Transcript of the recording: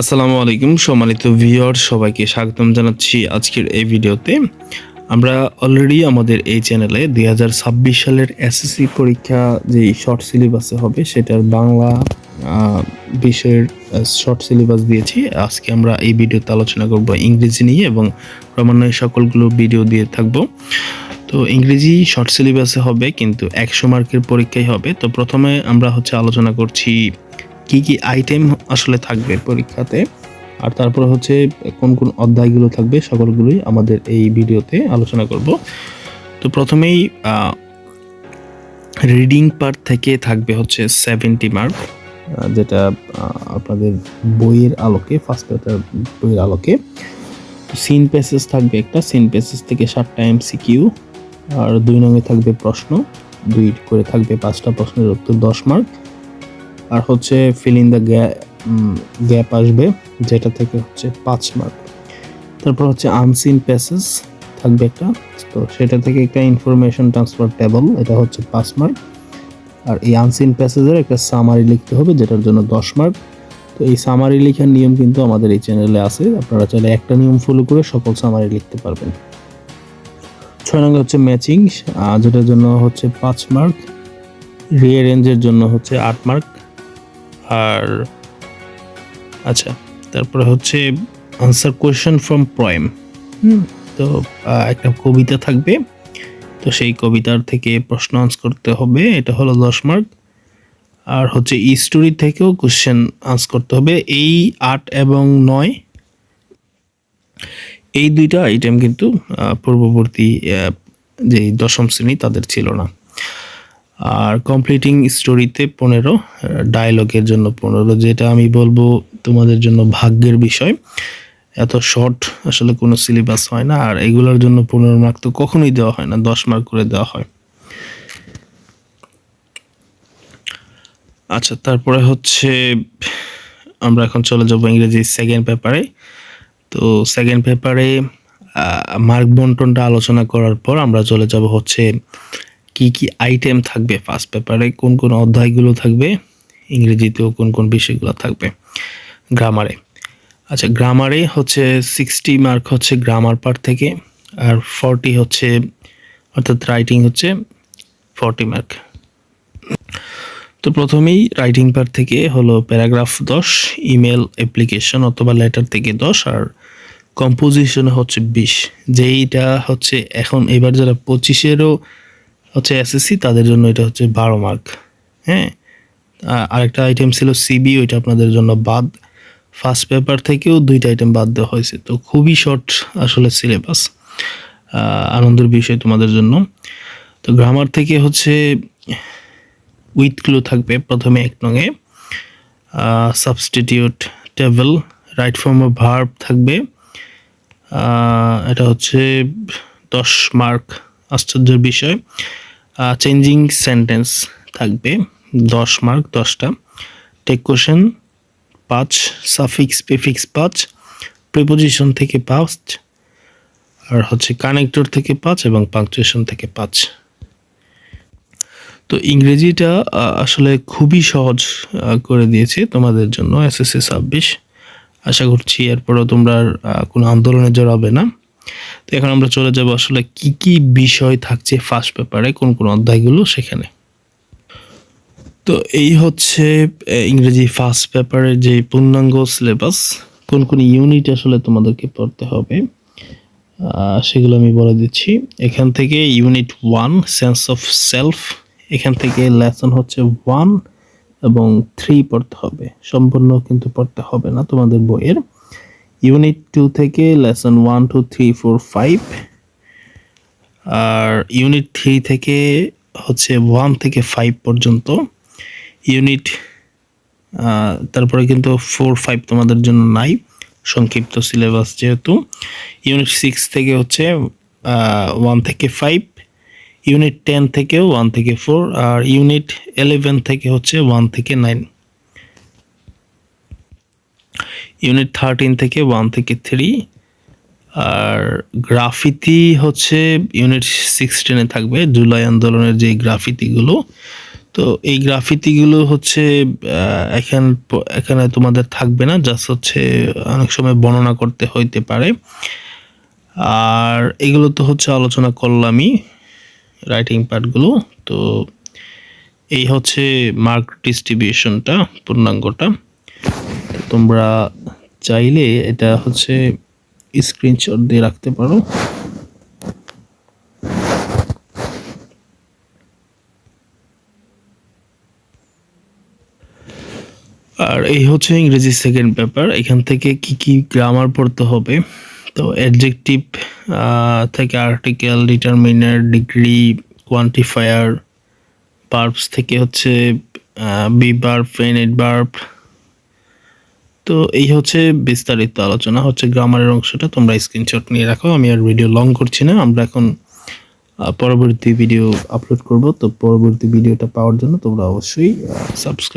আসসালামু আলাইকুম সম্মানিত ভিউয়ার সবাইকে স্বাগতম জানাচ্ছি আজকের এই ভিডিওতে। আমরা অলরেডি আমাদের এই চ্যানেলে দুই হাজার ছাব্বিশ সালের এসএসসি পরীক্ষা যে শর্ট সিলেবাসে হবে, সেটার বাংলা বিষয়ের শর্ট সিলেবাস দিয়েছি। আজকে আমরা এই ভিডিওতে আলোচনা করব ইংরেজি নিয়ে এবং ক্রমান্বয়ে সকলগুলো ভিডিও দিয়ে থাকব। তো ইংরেজি শর্ট সিলেবাসে হবে, কিন্তু একশো মার্কের পরীক্ষাই হবে। তো প্রথমে আমরা হচ্ছে আলোচনা করছি কি কি আইটেম আসলে থাকবে পরীক্ষাতে? আর তারপর হচ্ছে কোন কোন অধ্যায়গুলো থাকবে সকলগুলোই আমাদের এই ভিডিওতে আলোচনা করব। তো প্রথমেই রিডিং পার্ট থেকে থাকবে হচ্ছে সেভেন্টি মার্ক যেটা আপনাদের বইয়ের আলোকে ফার্স্ট পেপার বইয়ের আলোকে। সিন পেসেস থাকবে একটা সিন পেসেস থেকে সাতটা এমসিকিউ আর দুই নঙ্গে থাকবে প্রশ্ন, দুই করে থাকবে পাঁচটা প্রশ্নের উত্তর দশ মার্ক আর হচ্ছে ফিল ইন দ্য গ্যাপ আসবে, যেটা থেকে হচ্ছে পাঁচ মার্ক তারপর হচ্ছে আনসিন প্যাসেজ থাকবে একটা। তো সেটা থেকে একটা ইনফরমেশন ট্রান্সফার টেবল এটা হচ্ছে পাঁচ মার্ক আর এই আনসিন প্যাসেজের একটা সামারি লিখতে হবে, যেটার জন্য দশ মার্ক তো এই সামারি লেখার নিয়ম কিন্তু আমাদের এই চ্যানেলে আছে। আপনারা চাইলে একটা নিয়ম ফলো করে সকল সামারি লিখতে পারবেন। ছয় নম্বর হচ্ছে ম্যাচিং যেটার জন্য হচ্ছে পাঁচ মার্ক রিয়ারেঞ্জের জন্য হচ্ছে আট মার্ক আর আচ্ছা তারপরে হচ্ছে আনসার কোয়েশ্চেন ফ্রম প্রয়েম হুম। তো একটা কবিতা থাকবে। তো সেই কবিতার থেকে প্রশ্ন আনসার করতে হবে এটা হলো দশ মার্ক আর হচ্ছে স্টোরি থেকেও কোশ্চেন আনসার করতে হবে এই আট এবং নয়। এই দুইটা আইটেম কিন্তু পূর্ববর্তী যে দশম শ্রেণি তাদের ছিল না। আর কমপ্লিটিং স্টোরিতে পনেরো ডায়লগের জন্য পনেরো, যেটা আমি বলব তোমাদের জন্য ভাগ্যের বিষয়। এত শর্ট আসলে কোনো সিলেবাস হয় না, আর এগুলোর জন্য পনেরো মার্ক তো কখনোই দেওয়া হয় না, দশ মার্ক করে দেওয়া হয়। আচ্ছা তারপরে হচ্ছে আমরা এখন চলে যাব ইংরেজি সেকেন্ড পেপারে তো সেকেন্ড পেপারে মার্ক বন্টনটা আলোচনা করার পর আমরা চলে যাব হচ্ছে কি কি আইটেম থাকবে? ফার্স্ট পেপারে কোন কোন অধ্যায়গুলো থাকবে? ইংরেজিতেও কোন কোন বিষয়গুলো থাকবে? গ্রামারে আচ্ছা গ্রামারে হচ্ছে সিক্সটি মার্ক হচ্ছে গ্রামার পার্ট থেকে আর ফর্টি হচ্ছে, অর্থাৎ রাইটিং হচ্ছে ফর্টি মার্ক তো প্রথমেই রাইটিং পার্ট থেকে হলো প্যারাগ্রাফ দশ ইমেল অ্যাপ্লিকেশন অথবা লেটার থেকে দশ আর কম্পোজিশন হচ্ছে বিশ। যেইটা হচ্ছে এখন, এবার যারা পঁচিশেরও হচ্ছে এসএসসি তাদের জন্য এটা হচ্ছে বারো মার্ক হ্যাঁ? আরেকটা আইটেম ছিল সিবি ওইটা আপনাদের জন্য বাদ। ফার্স্ট পেপার থেকেও দুইটা আইটেম বাদ দেওয়া হয়েছে, তো খুবই শর্ট আসলে সিলেবাস আনন্দের বিষয় তোমাদের জন্য। তো গ্রামার থেকে হচ্ছে উইথগুলো থাকবে প্রথমে এক নঙে substitute table right form of verb থাকবে। এটা হচ্ছে দশ মার্ক আশ্চর্যের বিষয়। চেঞ্জিং সেন্টেন্স থাকবে। দশ মার্ক দশটা। টেক কোশ্চেন পাঁচ সাফিক্স প্রিফিক্স পাঁচ। প্রিপোজিশন থেকে পাঁচ। আর হচ্ছে কানেক্টর থেকে পাঁচ এবং পাংচুয়েশন থেকে পাঁচ। তো ইংরেজিটা আসলে খুবই সহজ করে দিয়েছে তোমাদের জন্য এসএসসি ছাব্বিশ। আশা করছি এরপরও তোমরা কোনো আন্দোলনে জড়াবে না। তো এখন আমরা চলে যাব আসলে কি কি বিষয় থাকছে ফার্স্ট পেপারে কোন কোন অধ্যায়গুলো সেখানে। তো এই হচ্ছে ইংরেজি ফার্স্ট পেপারের যে পূর্ণাঙ্গ সিলেবাস কোন কোন ইউনিট আসলে তোমাদেরকে পড়তে হবে সেগুলো আমি বলে দিচ্ছি। এখান থেকে unit one sense of self এখান থেকে লেসন হচ্ছে ওয়ান এবং থ্রি পড়তে হবে। সম্পূর্ণ কিন্তু পড়তে হবে না তোমাদের বইয়ের। ইউনিট টু থেকে lesson one, two, three, four, five. আর ইউনিট থ্রি থেকে হচ্ছে ওয়ান থেকে ফাইভ পর্যন্ত। ইউনিট তারপরে কিন্তু ফোর, ফাইভ তোমাদের জন্য নাই, সংক্ষিপ্ত সিলেবাস যেহেতু। ইউনিট সিক্স থেকে হচ্ছে ওয়ান থেকে ফাইভ। ইউনিট টেন থেকে ওয়ান থেকে ফোর। আর ইউনিট এলেভেন থেকে হচ্ছে ওয়ান থেকে নাইন। ইউনিট থার্টিন থেকে ওয়ান থেকে থ্রি আর গ্রাফিতি হচ্ছে ইউনিট সিক্সটিনে থাকবে, জুলাই আন্দোলনের যে গ্রাফিতিগুলো তো এই গ্রাফিতিগুলো হচ্ছে এখান, এখানে তোমাদের থাকবে না জাস্ট হচ্ছে অনেক সময় বর্ণনা করতে হইতে পারে। আর এগুলো তো হচ্ছে আলোচনা করলামই রাইটিং পার্টগুলো তো এই হচ্ছে মার্ক ডিস্ট্রিবিউশনটা পূর্ণাঙ্গটা। তোমরা চাইলে এটা হচ্ছে স্ক্রিনশট দিয়ে রাখতে পারো। আর এই হচ্ছে ইংরেজি সেকেন্ড পেপার এখান থেকে কি কি গ্রামার পড়তে হবে? তো অ্যাডজেক্টিভ থেকে article determiner degree quantifier verbs থেকে হচ্ছে বি বার্ব ফেনেট বার্ব তো এই হচ্ছে বিস্তারিত আলোচনা, হচ্ছে গ্রামারের অংশটা। তোমরা স্ক্রিনশট নিয়ে রাখো, আমি আর ভিডিও লং করছি না। আমরা এখন পরবর্তী ভিডিও আপলোড করব। তো পরবর্তী ভিডিওটা পাওয়ার জন্য তোমরা অবশ্যই সাবস্ক্রাইব